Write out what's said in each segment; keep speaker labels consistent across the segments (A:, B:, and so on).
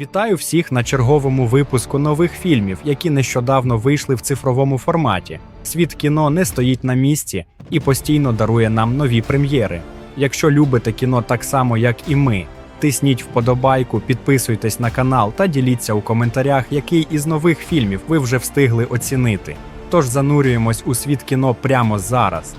A: Вітаю всіх на черговому випуску нових фільмів, які нещодавно вийшли в цифровому форматі. Світ кіно не стоїть на місці і постійно дарує нам нові прем'єри. Якщо любите кіно так само, як і ми, тисніть вподобайку, підписуйтесь на канал та діліться у коментарях, який із нових фільмів ви вже встигли оцінити. Тож занурюємось у світ кіно прямо зараз.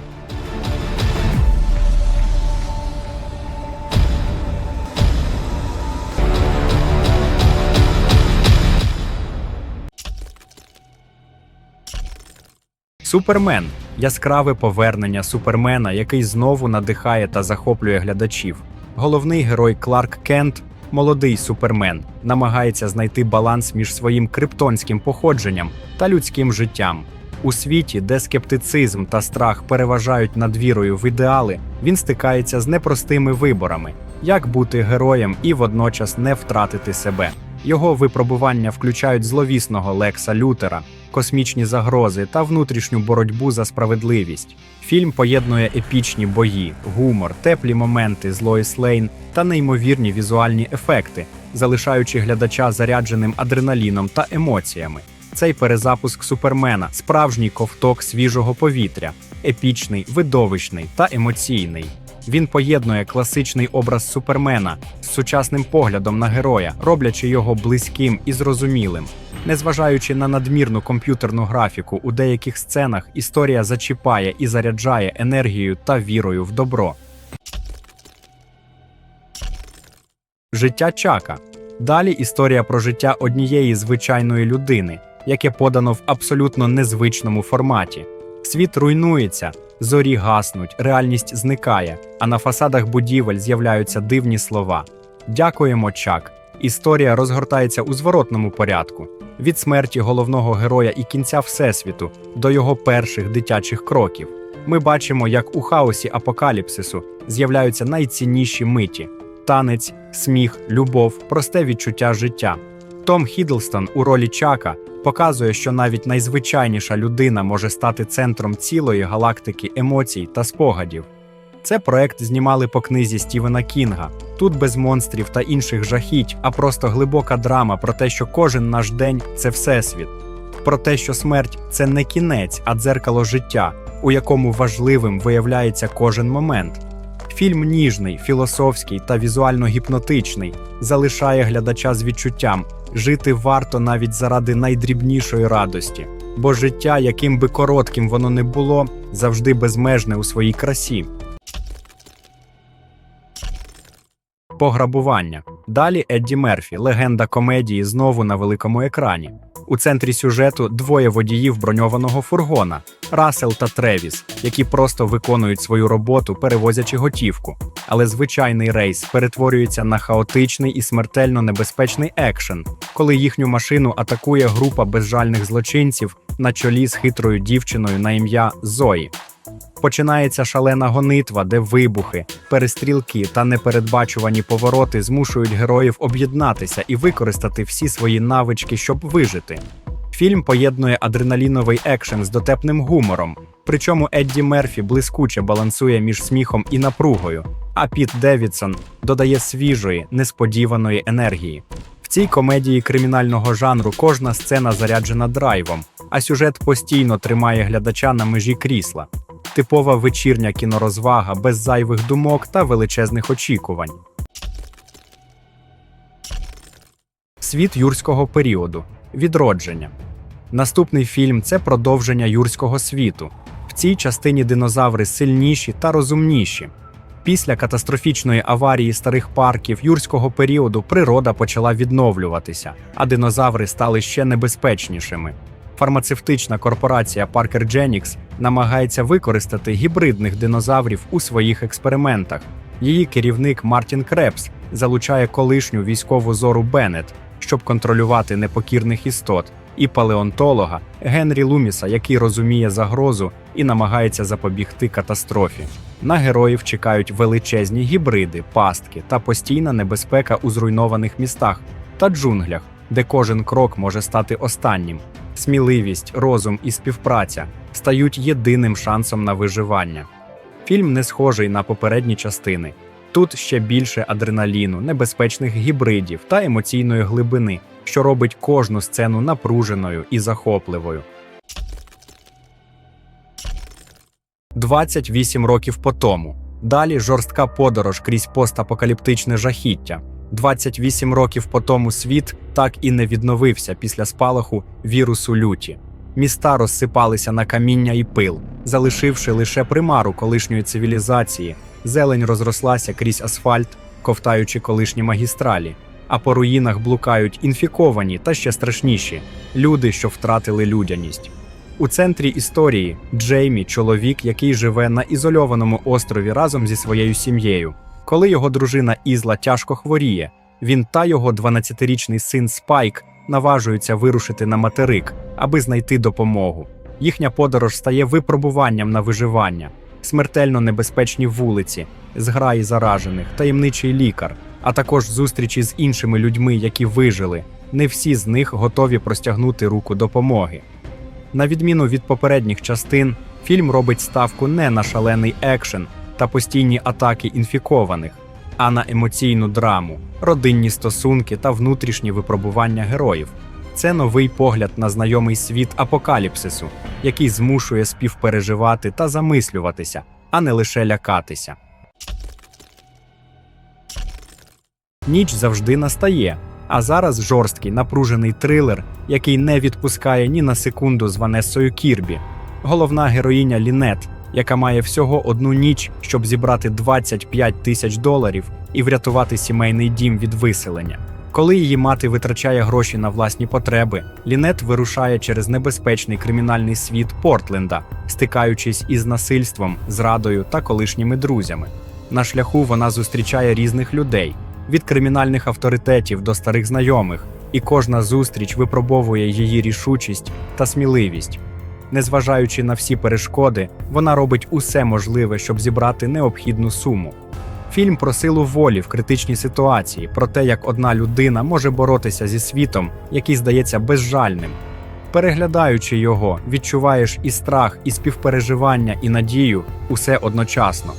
A: Супермен яскраве повернення супермена, який знову надихає та захоплює глядачів. Головний герой Кларк Кент, молодий супермен, намагається знайти баланс між своїм криптонським походженням та людським життям. У світі, де скептицизм та страх переважають над вірою в ідеали, він стикається з непростими виборами: як бути героєм і водночас не втратити себе. Його випробування включають зловісного Лекса Лютера, космічні загрози та внутрішню боротьбу за справедливість. Фільм поєднує епічні бої, гумор, теплі моменти з Лоїс Лейн та неймовірні візуальні ефекти, залишаючи глядача зарядженим адреналіном та емоціями. Цей перезапуск супермена справжній ковток свіжого повітря, епічний, видовищний та емоційний. Він поєднує класичний образ супермена з сучасним поглядом на героя, роблячи його близьким і зрозумілим. Незважаючи на надмірну комп'ютерну графіку, у деяких сценах історія зачіпає і заряджає енергією та вірою в добро. Життя Чака. Далі історія про життя однієї звичайної людини, яке подано в абсолютно незвичному форматі. Світ руйнується, зорі гаснуть, реальність зникає, а на фасадах будівель з'являються дивні слова. Дякуємо, Чак. Історія розгортається у зворотному порядку від смерті головного героя і кінця Всесвіту до його перших дитячих кроків. Ми бачимо, як у хаосі апокаліпсису з'являються найцінніші миті: танець, сміх, любов, просте відчуття життя. Том Хіддлстон у ролі Чака показує, що навіть найзвичайніша людина може стати центром цілої галактики емоцій та спогадів. Це проект знімали по книзі Стівена Кінга. Тут без монстрів та інших жахіть, а просто глибока драма про те, що кожен наш день це всесвіт, про те, що смерть це не кінець, а дзеркало життя, у якому важливим виявляється кожен момент. Фільм ніжний, філософський та візуально гіпнотичний, залишає глядача з відчуттям жити варто навіть заради найдрібнішої радості, бо життя, яким би коротким воно не було, завжди безмежне у своїй красі. Пограбування. Далі Едді Мерфі, легенда комедії, знову на великому екрані. У центрі сюжету двоє водіїв броньованого фургона Рассел та Тревіс, які просто виконують свою роботу, перевозячи готівку. Але звичайний рейс перетворюється на хаотичний і смертельно небезпечний екшен, коли їхню машину атакує група безжальних злочинців на чолі з хитрою дівчиною на ім'я Зої. Починається шалена гонитва, де вибухи, перестрілки та непередбачувані повороти змушують героїв об'єднатися і використати всі свої навички, щоб вижити. Фільм поєднує адреналіновий екшен з дотепним гумором, причому Едді Мерфі блискуче балансує між сміхом і напругою, а Піт Девідсон додає свіжої, несподіваної енергії. В цій комедії кримінального жанру кожна сцена заряджена драйвом, а сюжет постійно тримає глядача на межі крісла. Типова вечірня кінорозвага без зайвих думок та величезних очікувань. Світ юрського періоду. Відродження. Наступний фільм це продовження юрського світу. В цій частині динозаври сильніші та розумніші. Після катастрофічної аварії старих парків юрського періоду природа почала відновлюватися, а динозаври стали ще небезпечнішими. Фармацевтична корпорація Parker Genix намагається використати гібридних динозаврів у своїх експериментах. Її керівник Мартін Крепс залучає колишню військову зору Беннет, щоб контролювати непокірних істот, і палеонтолога Генрі Луміса, який розуміє загрозу і намагається запобігти катастрофі. На героїв чекають величезні гібриди, пастки та постійна небезпека у зруйнованих містах та джунглях, де кожен крок може стати останнім. Сміливість, розум і співпраця стають єдиним шансом на виживання. Фільм не схожий на попередні частини. Тут ще більше адреналіну, небезпечних гібридів та емоційної глибини, що робить кожну сцену напруженою і захопливою. 28 років по тому. Далі жорстка подорож крізь постапокаліптичне жахіття. 28 років по тому світ так і не відновився після спалаху вірусу люті. Міста розсипалися на каміння і пил, залишивши лише примару колишньої цивілізації. Зелень розрослася крізь асфальт, ковтаючи колишні магістралі, а по руїнах блукають інфіковані та ще страшніші люди, що втратили людяність. У центрі історії Джеймі чоловік, який живе на ізольованому острові разом зі своєю сім'єю. Коли його дружина Ізла тяжко хворіє, він та його 12-річний син Спайк наважуються вирушити на материк, аби знайти допомогу. Їхня подорож стає випробуванням на виживання, смертельно небезпечні вулиці, зграї заражених, таємничий лікар, а також зустрічі з іншими людьми, які вижили. Не всі з них готові простягнути руку допомоги. На відміну від попередніх частин, фільм робить ставку не на шалений екшен та постійні атаки інфікованих, а на емоційну драму, родинні стосунки та внутрішні випробування героїв. Це новий погляд на знайомий світ апокаліпсису, який змушує співпереживати та замислюватися, а не лише лякатися. Ніч завжди настає, а зараз жорсткий напружений трилер, який не відпускає ні на секунду з Ванессою Кірбі. Головна героїня Лінет, яка має всього одну ніч, щоб зібрати 25 тисяч доларів і врятувати сімейний дім від виселення. Коли її мати витрачає гроші на власні потреби, Лінет вирушає через небезпечний кримінальний світ Портленда, стикаючись із насильством, зрадою та колишніми друзями. На шляху вона зустрічає різних людей від кримінальних авторитетів до старих знайомих, і кожна зустріч випробовує її рішучість та сміливість. Незважаючи на всі перешкоди, вона робить усе можливе, щоб зібрати необхідну суму. Фільм про силу волі в критичній ситуації, про те, як одна людина може боротися зі світом, який здається безжальним. Переглядаючи його, відчуваєш і страх, і співпереживання, і надію усе одночасно.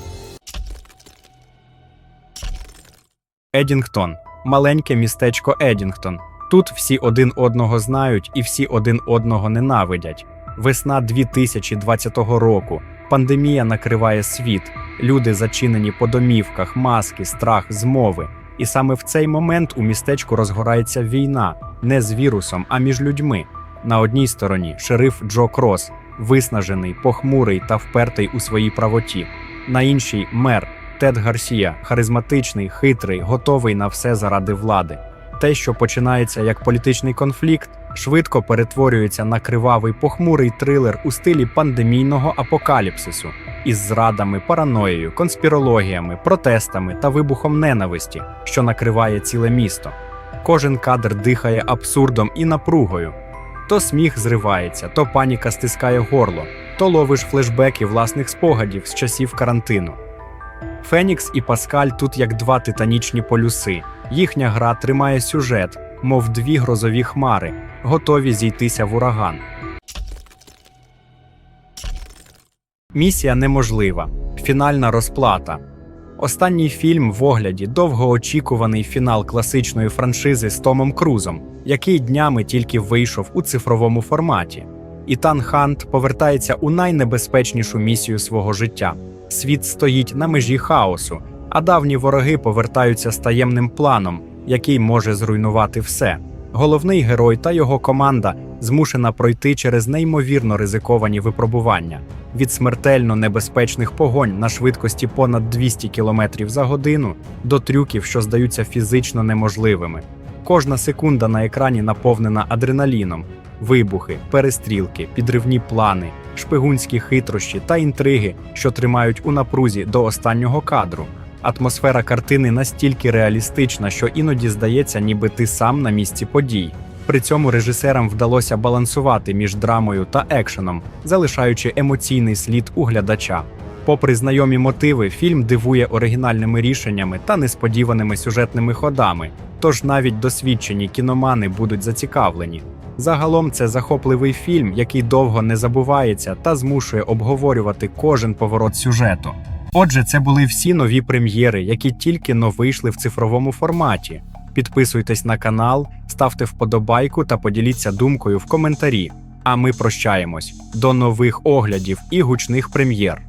A: Едінгтон маленьке містечко Едінгтон. Тут всі один одного знають і всі один одного ненавидять. Весна 2020 року. Пандемія накриває світ. Люди зачинені по домівках, маски, страх, змови. І саме в цей момент у містечку розгорається війна не з вірусом, а між людьми. На одній стороні шериф Джо Крос, виснажений, похмурий та впертий у своїй правоті. На іншій мер Тед Гарсія, харизматичний, хитрий, готовий на все заради влади. Те, що починається як політичний конфлікт, швидко перетворюється на кривавий похмурий трилер у стилі пандемійного апокаліпсису із зрадами, параноєю, конспірологіями, протестами та вибухом ненависті, що накриває ціле місто. Кожен кадр дихає абсурдом і напругою. То сміх зривається, то паніка стискає горло, то ловиш флешбеки власних спогадів з часів карантину. Фенікс і Паскаль тут як два титанічні полюси. Їхня гра тримає сюжет, мов дві грозові хмари, готові зійтися в ураган. Місія неможлива. Фінальна розплата. Останній фільм в огляді довгоочікуваний фінал класичної франшизи з Томом Крузом, який днями тільки вийшов у цифровому форматі. Ітан Хант повертається у найнебезпечнішу місію свого життя. Світ стоїть на межі хаосу, а давні вороги повертаються з таємним планом, який може зруйнувати все. Головний герой та його команда змушена пройти через неймовірно ризиковані випробування від смертельно небезпечних погонь на швидкості понад 200 км за годину до трюків, що здаються фізично неможливими. Кожна секунда на екрані наповнена адреналіном, вибухи, перестрілки, підривні плани, шпигунські хитрощі та інтриги, що тримають у напрузі до останнього кадру. Атмосфера картини настільки реалістична, що іноді здається, ніби ти сам на місці подій. При цьому режисерам вдалося балансувати між драмою та екшеном, залишаючи емоційний слід у глядача. Попри знайомі мотиви, фільм дивує оригінальними рішеннями та несподіваними сюжетними ходами, тож навіть досвідчені кіномани будуть зацікавлені. Загалом це захопливий фільм, який довго не забувається та змушує обговорювати кожен поворот сюжету. Отже, це були всі нові прем'єри, які тільки но вийшли в цифровому форматі. Підписуйтесь на канал, ставте вподобайку та поділіться думкою в коментарі. А ми прощаємось до нових оглядів і гучних прем'єр.